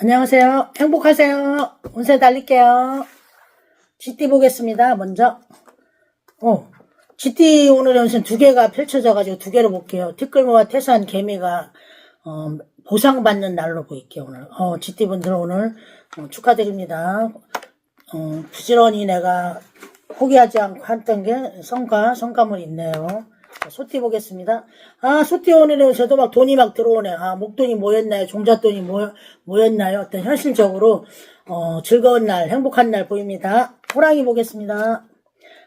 안녕하세요. 행복하세요. 운세 달릴게요. GT 보겠습니다. 먼저. 어, GT 오늘 연신 두 개가 펼쳐져가지고 두 개를 볼게요. 티끌모와 태산 개미가 어, 보상받는 날로 보일게요. 오늘. 어, GT 분들 오늘 어, 축하드립니다. 어, 부지런히 내가 포기하지 않고 했던 게 성과, 성과물 있네요. 자, 소띠 보겠습니다. 아, 소띠 오늘은 저도 막 돈이 막 들어오네. 아, 목돈이 모였나요? 종잣돈이 모, 모였나요? 어떤 현실적으로, 어, 즐거운 날, 행복한 날 보입니다. 호랑이 보겠습니다.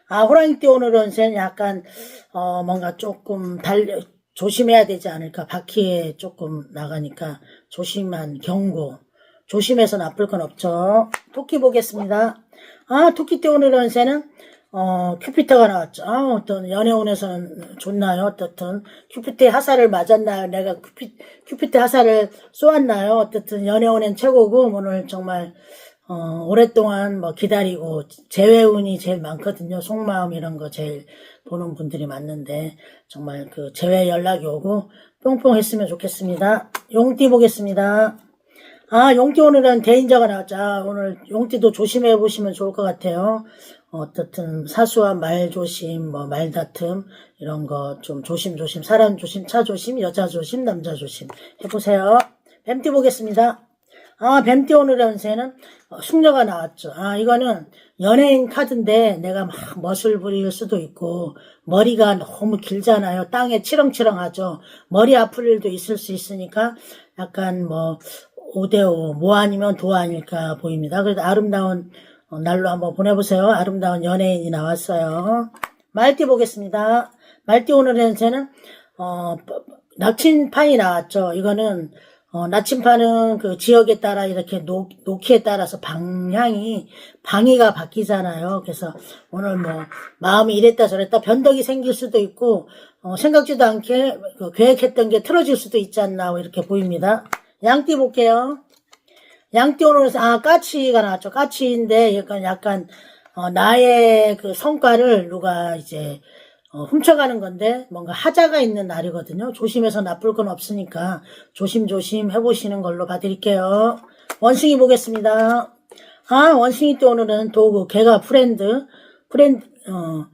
아, 호랑이 띠 오늘은 쟤 약간, 어, 뭔가 조금 달려, 조심해야 되지 않을까. 바퀴에 조금 나가니까 조심한 경고. 조심해서 나쁠 건 없죠. 토끼 보겠습니다. 아, 토끼 때 오늘은 새는, 어, 큐피터가 나왔죠. 아, 어떤 연애운에서는 좋나요? 어떻든. 큐피터의 하사를 맞았나요? 내가 큐피, 큐피터 하사를 쏘았나요? 어떻든 연애운엔 최고고, 오늘 정말, 어, 오랫동안 뭐 기다리고, 재회운이 제일 많거든요. 속마음 이런 거 제일 보는 분들이 많는데, 정말 그 재회 연락이 오고, 뿅뿅 했으면 좋겠습니다. 용띠 보겠습니다. 아, 용띠 오늘은 대인자가 나왔죠. 아, 오늘 용띠도 조심해 보시면 좋을 것 같아요. 어떻든 사소한 말 조심, 뭐 말다툼 이런 거 좀 조심 조심, 사람 조심, 차 조심, 여자 조심, 남자 조심 해보세요. 뱀띠 보겠습니다. 아, 뱀띠 오늘 연세는 어, 숙녀가 나왔죠. 아, 이거는 연예인 카드인데 내가 막 멋을 부릴 수도 있고 머리가 너무 길잖아요. 땅에 치렁치렁하죠. 머리 아플 일도 있을 수 있으니까 약간 뭐 5대5, 뭐 아니면 도 아닐까 보입니다. 그래도 아름다운 어, 날로 한번 보내보세요. 아름다운 연예인이 나왔어요. 말띠 보겠습니다. 말띠 오늘은 쟤는, 어, 나침판이 나왔죠. 이거는, 어, 나침판은 그 지역에 따라 이렇게 놓, 놓기에 따라서 방향이, 방위가 바뀌잖아요. 그래서 오늘 뭐, 마음이 이랬다 저랬다 변덕이 생길 수도 있고, 어, 생각지도 않게 그 계획했던 게 틀어질 수도 있지 않나, 이렇게 보입니다. 양띠 볼게요. 양띠 오늘, 아, 까치가 나왔죠. 까치인데, 약간, 약간, 어, 나의 그 성과를 누가 이제, 어, 훔쳐가는 건데, 뭔가 하자가 있는 날이거든요. 조심해서 나쁠 건 없으니까, 조심조심 해보시는 걸로 봐드릴게요. 원숭이 보겠습니다. 아, 원숭이 또 오늘은 도구, 개가 프렌드, 프렌드, 어,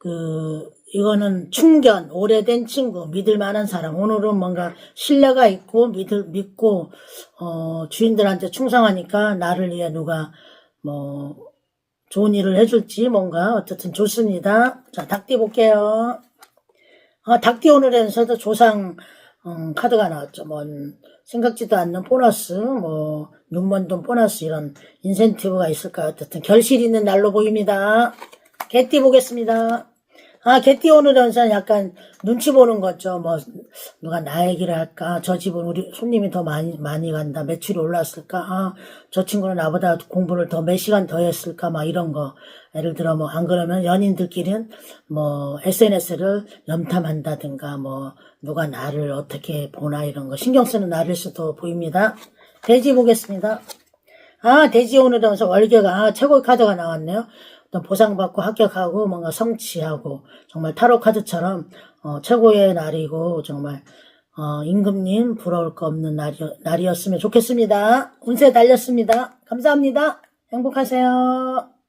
그, 이거는 충견, 오래된 친구, 믿을 만한 사람. 오늘은 뭔가 신뢰가 있고, 믿을, 믿고, 어, 주인들한테 충성하니까 나를 위해 누가, 뭐, 좋은 일을 해줄지 뭔가, 어쨌든 좋습니다. 자, 닭띠 볼게요. 아, 닭띠 오늘에서도 조상, 음, 카드가 나왔죠. 뭐, 생각지도 않는 보너스, 뭐, 눈먼 돈 보너스 이런 인센티브가 있을까요? 어쨌든 결실 있는 날로 보입니다. 개띠 보겠습니다. 아, 개띠 오늘은 저는 약간 눈치 보는 거죠. 뭐, 누가 나 얘기를 할까? 저 집은 우리 손님이 더 많이, 많이 간다. 매출이 올랐을까? 아, 저 친구는 나보다 공부를 더 몇 시간 더 했을까? 막 이런 거. 예를 들어 뭐, 안 그러면 연인들끼리는 뭐, SNS를 염탐한다든가 뭐, 누가 나를 어떻게 보나 이런 거 신경 쓰는 날일 수도 보입니다. 돼지 보겠습니다. 아, 돼지 오늘은 월계가, 아, 최고의 카드가 나왔네요. 어떤 보상받고 합격하고 뭔가 성취하고 정말 타로 카드처럼 어, 최고의 날이고 정말 어, 임금님 부러울 거 없는 날이, 날이었으면 좋겠습니다. 운세 달렸습니다. 감사합니다. 행복하세요.